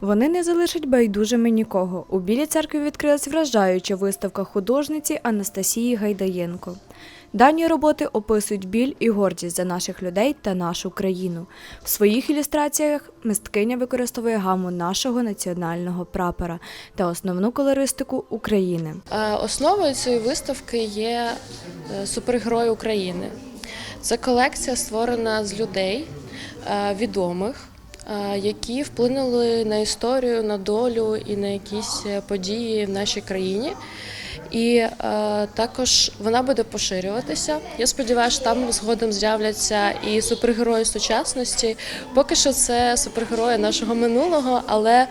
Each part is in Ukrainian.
Вони не залишать байдужими нікого. У Білій церкві відкрилась вражаюча виставка художниці Анастасії Гайдаєнко. Дані роботи описують біль і гордість за наших людей та нашу країну. В своїх ілюстраціях мисткиня використовує гаму нашого національного прапора та основну колористику України. Е, Основою цієї виставки є е, супергерой України. Це колекція створена з людей е, відомих, які вплинули на історію, на долю і на якісь е, події в нашій країні. І е, також вона буде поширюватися. Я сподіваюся, там згодом з'являться і супергерої сучасності. Поки що це супергерої нашого минулого, але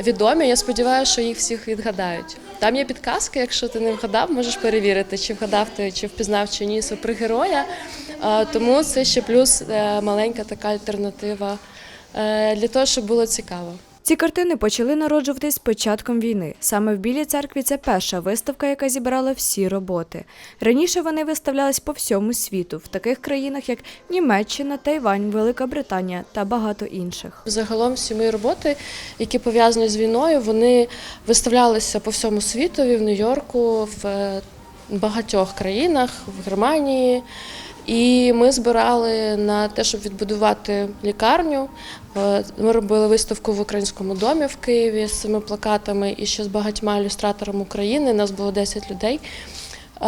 відомі. Я сподіваюся, що їх всіх відгадають. Там є підказки, якщо ти не вгадав, можеш перевірити, чи вгадав ти, чи впізнав чи ні супергероя. Е, Тому це ще плюс е, маленька така альтернатива для того, щоб було цікаво. Ці картини почали народжуватись з початком війни. Саме в Білій церкві це перша виставка, яка зібрала всі роботи. Раніше вони виставлялись по всьому світу, в таких країнах, як Німеччина, Тайвань, Велика Британія та багато інших. Загалом всі мої роботи, які пов'язані з війною, вони виставлялися по всьому світові, в Нью-Йорку, в е, багатьох країнах, в Германії. І ми збирали на те, щоб відбудувати лікарню. Е, Ми робили виставку в українському домі в Києві з цими плакатами і ще з багатьма ілюстраторами України. Нас було 10 людей. Е,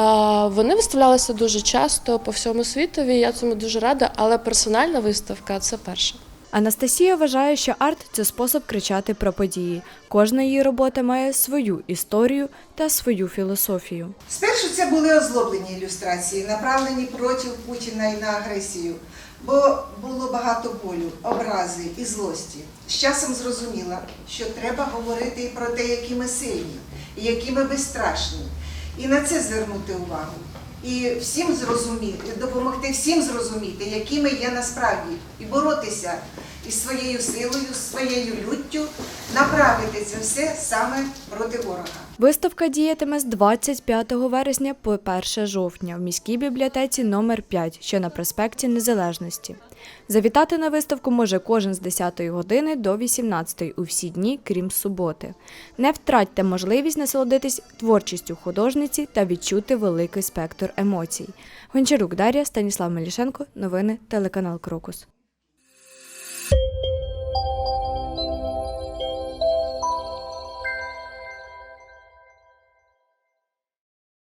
Вони виставлялися дуже часто по всьому світові. Я цьому дуже рада, але персональна виставка це перша. Анастасія вважає, що арт це спосіб кричати про події. Кожна її робота має свою історію та свою філософію. Спершу це були озлоблені ілюстрації, направлені проти Путіна і на агресію, бо було багато болю, образи і злості. З часом зрозуміла, що треба говорити і про те, які ми сильні, і які ми безстрашні, і на це звернути увагу. І всім зрозуміти, допомогти всім зрозуміти, які ми є насправді, і боротися із своєю силою, своєю люттю, направити це все саме проти ворога. Виставка діятиме з 25 вересня по 1 жовтня в міській бібліотеці номер 5, що на проспекті Незалежності. Завітати на виставку може кожен з 10 години до 18 у всі дні, крім суботи. Не втратьте можливість насолодитись творчістю художниці та відчути великий спектр емоцій. Гончарук Дар'я, Станіслав Мелішенко, новини телеканал Крокус.